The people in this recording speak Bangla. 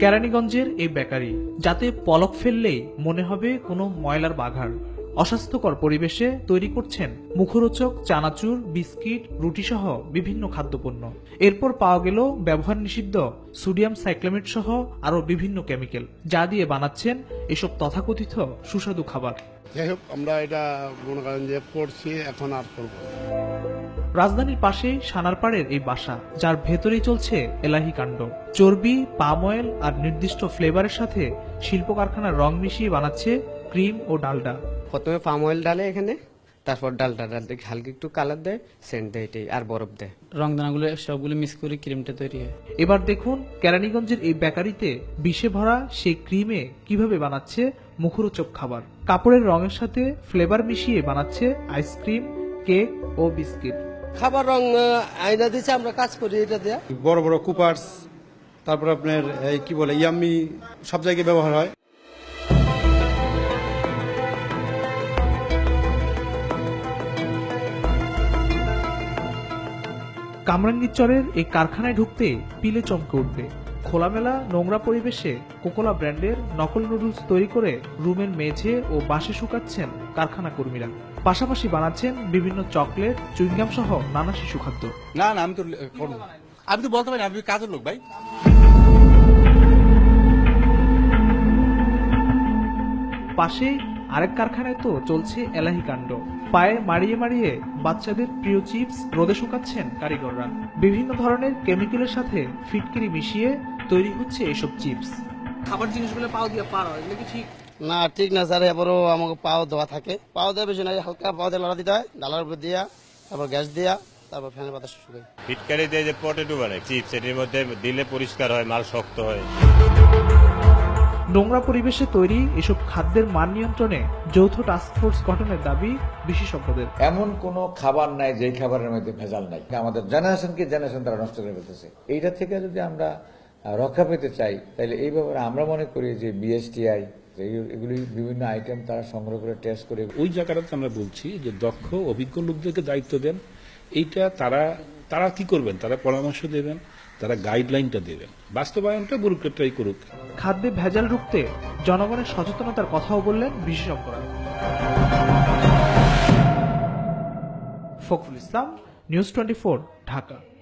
কেরানীগঞ্জের এই বেকারি, যাতে পলক ফেললেই মনে হবে কোনো ময়লার বাঘার অস্বাস্থ্যকর পরিবেশে তৈরি করছেন মুখরোচক চানাচুর, বিস্কিট, রুটিসহ বিভিন্ন খাদ্যপণ্য। এরপর পাওয়া গেল ব্যবহার নিষিদ্ধ সোডিয়াম সাইক্লামেট সহ আরও বিভিন্ন কেমিক্যাল, যা দিয়ে বানাচ্ছেন এসব তথাকথিত সুস্বাদু খাবার। যাই হোক, আমরা এটা মনে করেন যে করছি, এখন আর করব। রাজধানীর পাশেই সানারপাড়ের এই বাসা যার ভেতরেই চলছে এলাহি কাণ্ড। চর্বি পাম অয়েল আর নির্দিষ্ট ফ্লেভারের সাথে শিল্প কারখানার রং মিশিয়ে বানাচ্ছে ক্রিম ও ডালডা। প্রথমে পাম অয়েল ডালে এখানে তারপর ডালটা ডালতে হালকা একটু কালার দেয় সেন্ট দেয় এটাই আর বরফ দেয়। রংদানাগুলো সবগুলো মিক্স করে ক্রিমটা তৈরি হয়। এবার দেখুন কেরানীগঞ্জের এই বেকারিতে বিষে ভরা সেই ক্রিমে কীভাবে বানাচ্ছে মুখরোচক খাবার। কাপড়ের রঙের সাথে ফ্লেভার মিশিয়ে বানাচ্ছে আইসক্রিম কেক ও বিস্কিট খাবার রং আয়না দিচ্ছে আমরা কাজ করি এটা দিয়ে। বড় বড় কুপার্স তারপর আপনার এই কি বলে ইয়াম্মি সব জায়গায় ব্যবহার হয়। কামরাঙ্গীর চরের এই কারখানায় ঢুকতে পিলে চমকে উঠবে। খোলামেলা নোংরা পরিবেশে কোকোলা ব্র্যান্ডের নকল নুডলস তৈরি করে রুমের মেঝে ও বাসে শুকাচ্ছেন কারখানা কর্মীরা। পাশাপাশি বানাচ্ছেন বিভিন্ন চকলেট চুইংগাম সহ নানা শিশু খাদ্য। না না আমি তো। আমি তো বলতে পারি আমি কাজের লোক ভাই। পাশেই আরেক কারখানায় তো চলছে এলাহি কাণ্ড। পায়ে মারিয়ে মারিয়ে বাচ্চাদের প্রিয় চিপস রোদে শুকাচ্ছেন কারিগররা। বিভিন্ন ধরনের কেমিক্যালের সাথে ফিটকিরি মিশিয়ে তৈরি হচ্ছে এসব চিপস। খাবার জিনিসগুলো পাও দিয়ে পার হয় এগুলো কি ঠিক? না ঠিক না স্যার এবারও আমাকে পাও দেওয়া থাকে। পাও দেওয়া বেশি না হালকা পাও দিয়ে লড়া দিতে হয় ডালার উপর দিয়া তারপর গ্যাস দিয়া তারপর ফ্যানের বাতাস শুকাই ফিটকারি দিয়ে যে পটেটো বানায় চিপস এটির মধ্যে দিলে পরিষ্কার হয় মাল শক্ত হয়। নোংরা পরিবেশে তৈরি এসব খাদ্যের মান নিয়ন্ত্রণে যৌথ টাস্কফোর্স গঠনের দাবি বিশেষজ্ঞদের। এমন কোনো খাবার নাই যেই খাবারের মধ্যে ভেজাল নাই। আমাদের জেনারেশনকে জেনারেশন তারা নষ্ট করে ফেলতেছে। এইটা থেকে যদি আমরা রক্ষা পেতে চাই তাহলে এই ব্যাপারে আমরা মনে করি যে বিএসটিআই এগুলি বিভিন্ন আইটেম তারা সংগ্রহ করে টেস্ট করে। ওই জায়গাটাতে আমরা বলছি যে দক্ষ অভিজ্ঞ লোকদেরকে দায়িত্ব দেন। এইটা তারা তারা কি করবেন? তারা পরামর্শ দেবেন তারা গাইডলাইনটা দেবেন। বাস্তবায়নটা ব্যুরোক্রেটরাই করুক। খাদ্যে ভেজাল রুখতে জনগণের সচেতনতার কথাও বললেন বিশেষজ্ঞরা। Fakhrul Islam news twenty Dhaka.